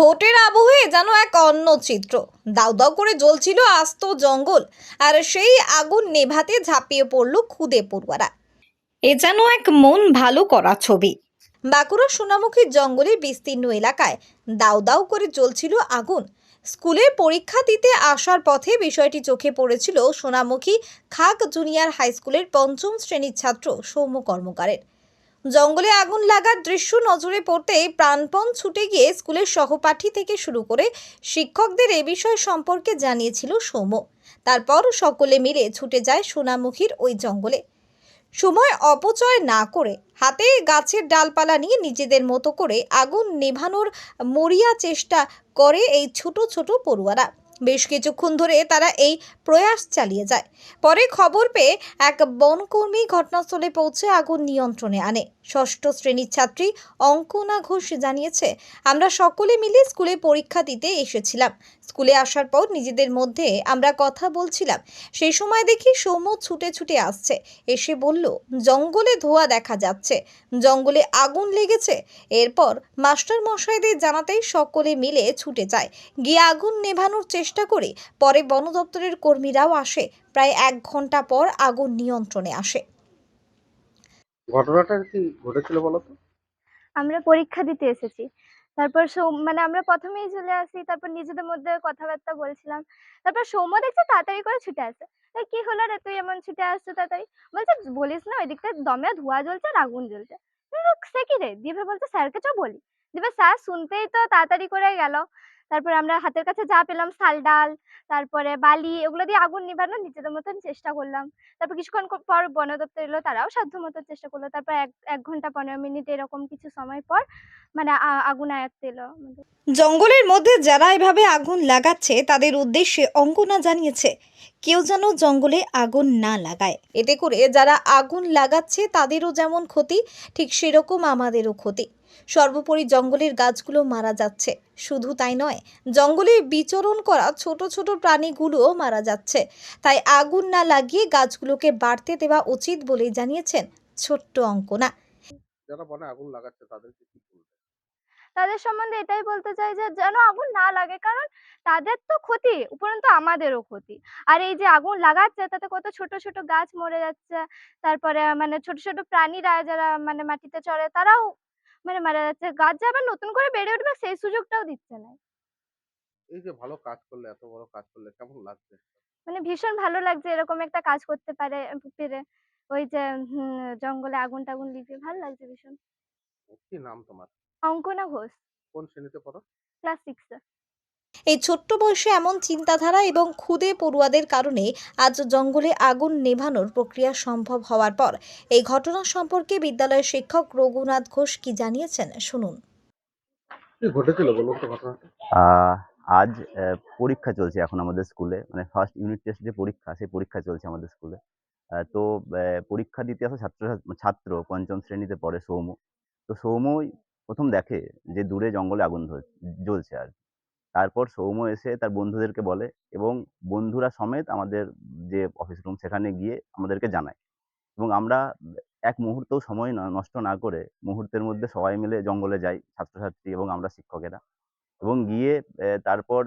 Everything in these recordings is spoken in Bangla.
ভোটের আবহে যেন এক অন্য চিত্র দাউ দাউ করে জ্বলছিল আস্ত জঙ্গল, আর সেই আগুন নেভাতে ঝাঁপিয়ে পড়ল খুদে পড়ুয়ারা। এ যেন এক মন ভালো করা ছবি। বাঁকুড়া সোনামুখী জঙ্গলের বিস্তীর্ণ এলাকায় দাউ দাউ করে জ্বলছিল আগুন। স্কুলের পরীক্ষা দিতে আসার পথে বিষয়টি চোখে পড়েছিল সোনামুখী খাক জুনিয়র হাই স্কুলের পঞ্চম শ্রেণির ছাত্র সৌম্য কর্মকারের। জঙ্গলে আগুন লাগার দৃশ্য নজরে পড়তেই প্রাণপণ ছুটে গিয়ে স্কুলের সহপাঠী থেকে শুরু করে শিক্ষকদের এ বিষয় সম্পর্কে জানিয়েছিল সৌম্য। তারপর সকলে মিলে ছুটে যায় সোনামুখীর ওই জঙ্গলে। সময় অপচয় না করে হাতে গাছের ডালপালা নিয়ে নিজেদের মতো করে আগুন নেভানোর মরিয়া চেষ্টা করে এই ছোট ছোট পড়ুয়ারা। বেশ কিছুক্ষণ ধরে তারা এই প্রয়াস চালিয়ে যায়। পরে খবর পেয়ে এক বনকর্মী ঘটনাস্থলে পৌঁছে আগুন নিয়ন্ত্রণে আনে। ষষ্ঠ শ্রেণির ছাত্রী অঙ্কনা ঘোষ জানিয়েছে, আমরা সকলে মিলে স্কুলে পরীক্ষা দিতে এসেছিলাম। স্কুলে আসার পর নিজেদের মধ্যে আমরা কথা বলছিলাম। সেই সময় দেখি সৌম্য ছুটে ছুটে আসছে। এসে বলল, জঙ্গলে ধোঁয়া দেখা যাচ্ছে। জঙ্গলে আগুন লেগেছে। এরপর মাস্টার মশাইদের জানাতেই সকলে মিলে ছুটে যায়। গিয়ে আগুন নেভানোর চেষ্টা করে পরে বন দপ্তরের কর্মীরাও আসে। প্রায় এক ঘণ্টা পর আগুন নিয়ন্ত্রণে আসে। ঘটনাটা কি ঘটেছিল বলো তো আমরা পরীক্ষা দিতে এসেছি। তারপর সৌম মানে আমরা প্রথমেই চলে আসি তারপর নিজেদের মধ্যে কথাবার্তা বলছিলাম। তারপর সৌম্য দেখছে তাড়াতাড়ি করে ছুটে আসে। কি হলো রে? তুই এমন ছুটে আসছো তাড়াতাড়ি? বলছে বলিস না ওই দিকটা দমে ধোঁয়া জ্বলছে আর আগুন জ্বলছে। সে কি রে? দিবে বলছে স্যারকে চ বলি। দিবে স্যার শুনতেই তো তাড়াতাড়ি করে গেল। তারপর আমরা হাতের কাছে যা পেলাম, শাল, ডাল, তারপরে বালি, এগুলো দিয়ে আগুন নিভানোর নিজেদের মতন চেষ্টা করলাম। তারপর কিছুক্ষণ পর বন দপ্তর এলো, তারাও সাধ্য মতো চেষ্টা করল। তারপর এক এক ঘণ্টা পনেরো মিনিট এরকম কিছু সময় পর মানে আগুন আয়ত্তে এলো। জঙ্গলের মধ্যে যারা এভাবে আগুন লাগাচ্ছে, তাদের উদ্দেশ্যে অঙ্কনা জানিয়েছে, কেউ যেন জঙ্গলে আগুন না লাগায়। এতে করে যারা আগুন লাগাচ্ছে, তাদেরও যেমন ক্ষতি, ঠিক সেরকম আমাদেরও ক্ষতি। সর্বোপরি জঙ্গলের গাছগুলো মারা যাচ্ছে। শুধু তাই নয় জঙ্গলে বিচরণ করা ছোট ছোট প্রাণীগুলোও মারা যাচ্ছে। তাই আগুন না লাগিয়ে গাছগুলোকে বাড়তে দেওয়া উচিত বলেই জানিয়েছেন ছোট্ট অঙ্কনা। যারা বনে আগুন লাগাচ্ছে তাদেরকে কি বলবে? তাদের সম্বন্ধে এটাই বলতে চাই যে যেন আগুন না লাগে কারণ তাদের তো ক্ষতি উপরন্তু আমাদেরও ক্ষতি। আর এই যে আগুন লাগাচ্ছে তাতে কত ছোট ছোট গাছ মরে যাচ্ছে তারপরে মানে ছোট ছোট প্রাণীরা যারা মানে মাটিতে চড়ে তারাও মানে মারা যাচ্ছে। গাছ যে আবার নতুন করে বেড়ে উঠবে সেই সুযোগটাও দিচ্ছে না। এই যে ভালো কাজ করলে এত বড় কাজ করলে কেমন লাগছে? মানে ভীষণ ভালো লাগছে এরকম একটা কাজ করতে পারে পেরে। ওই যে জঙ্গলে আগুন টাগুন লিখে ভালো লাগছে ভীষণ। কি নাম তোমার? অঙ্কনা ঘোষ। কোন শ্রেণীতে পড়ো? ক্লাস সিক্সে এই ছোট্ট বয়সে এমন চিন্তাধারা এবং খুদে পড়ুয়াদের কারণে আজ জঙ্গলে আগুন নেভানোর প্রক্রিয়া সম্ভব হওয়ার পর এই ঘটনা সম্পর্কে বিদ্যালয়ের শিক্ষক রঘুনাথ ঘোষ কি জানিয়েছেন শুনুন। ঘটেছিল বলুন তো ঘটনাটা। আহ, আজ আহ, পরীক্ষা চলছে এখন আমাদের স্কুলে। মানে ফার্স্ট ইউনিট টেস্ট যে পরীক্ষা সেই পরীক্ষা চলছে আমাদের স্কুলে। আহ, তো আহ, পরীক্ষা দিতে আসা ছাত্র ছাত্র পঞ্চম শ্রেণীতে পড়ে সৌম্য। তো সৌম্যই প্রথম দেখে যে দূরে জঙ্গলে আগুন ধর- জ্বলছে আর। তারপর সৌম্য এসে তার বন্ধুদেরকে বলে এবং বন্ধুরা সমেত আমাদের যে অফিস রুম সেখানে গিয়ে আমাদেরকে জানায়। এবং আমরা এক মুহূর্তও সময় নষ্ট না করে মুহূর্তের মধ্যে সবাই মিলে জঙ্গলে যাই ছাত্রছাত্রী এবং আমরা শিক্ষকেরা। এবং গিয়ে তারপর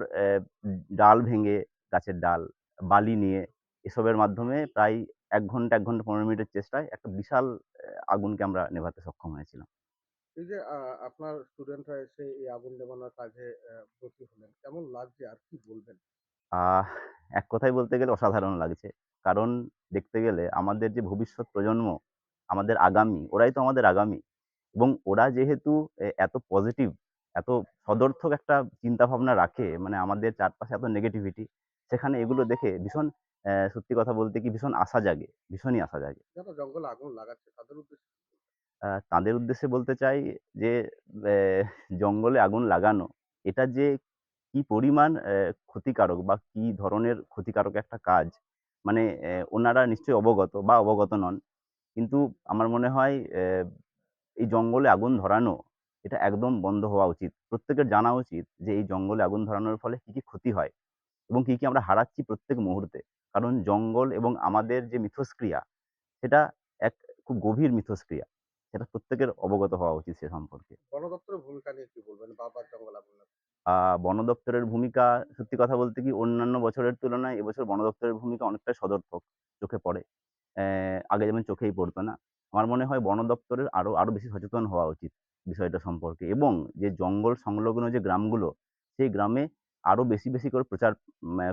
ডাল ভেঙে গাছের ডাল, বালি নিয়ে এসবের মাধ্যমে প্রায় এক ঘণ্টা এক ঘণ্টা, পনেরো মিনিটের চেষ্টায় একটা বিশাল আগুনকে আমরা নেভাতে সক্ষম হয়েছিলাম। এই যে আপনার স্টুডেন্টরা এসে এই আগুন নেভানোর কাজে ব্রতী হলেন কেমন লাগছে আর কি বলবেন? এক কথায় বলতে গেলে অসাধারণ লাগছে। কারণ দেখতে গেলে আমাদের যে ভবিষ্যৎ প্রজন্ম আমাদের আগামী ওরাই তো আমাদের আগামী। এবং ওরা যেহেতু এত পজিটিভ এত সদর্থক একটা চিন্তা ভাবনা রাখে মানে আমাদের চারপাশে এত নেগেটিভিটি সেখানে এগুলো দেখে ভীষণ সত্যি কথা বলতে কি ভীষণ আশা জাগে ভীষণই আশা জাগে। জঙ্গলে আগুন লাগাচ্ছে তাদের উদ্দেশ্যে তাদের উদ্দেশ্যে বলতে চাই যে জঙ্গলে আগুন লাগানো, এটা যে কি পরিমাণ ক্ষতিকারক বা কি ধরনের ক্ষতিকারক একটা কাজ মানে ওনারা নিশ্চয়ই অবগত বা অবগত নন। কিন্তু আমার মনে হয় এই জঙ্গলে আগুন ধরানো, এটা একদম বন্ধ হওয়া উচিত। প্রত্যেকের জানা উচিত যে, এই জঙ্গলে আগুন ধরানোর ফলে কি কি ক্ষতি হয় এবং কি কি আমরা হারাচ্ছি প্রত্যেক মুহূর্তে। কারণ জঙ্গল এবং আমাদের যে মিথস্ক্রিয়া, সেটা এক খুব গভীর মিথস্ক্রিয়া। সেটা প্রত্যেকের অবগত হওয়া উচিত সে সম্পর্কে। বন দপ্তরের ভূমিকা নিয়ে কি বলবেন? বারবার জঙ্গল আহ, বন দপ্তরের ভূমিকা সত্যি কথা বলতে কি অন্যান্য বছরের তুলনায় এবছর বন দপ্তরের ভূমিকা অনেকটা সদর্থক চোখে পড়ে। আগে যেমন চোখেই পড়তো না। আমার মনে হয় বন দপ্তরের আরও আরও বেশি সচেতন হওয়া উচিত বিষয়টা সম্পর্কে। এবং যে জঙ্গল সংলগ্ন যে গ্রামগুলো সেই গ্রামে আরও বেশি বেশি করে প্রচার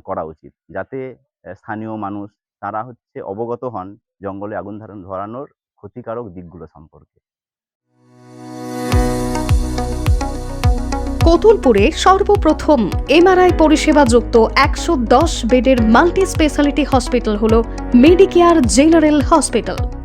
করা উচিত। যাতে স্থানীয় মানুষ তারা হচ্ছে অবগত হন জঙ্গলে আগুন ধারণ ধরানোর ক্ষতিকারক দিকগুলো সম্পর্কে। কতুলপুরে সর্বপ্রথম এমআরআই পরিষেবা যুক্ত একশো দশ বেডের মাল্টি স্পেশালিটি হসপিটাল হল মেডিকেয়ার জেনারেল হসপিটাল।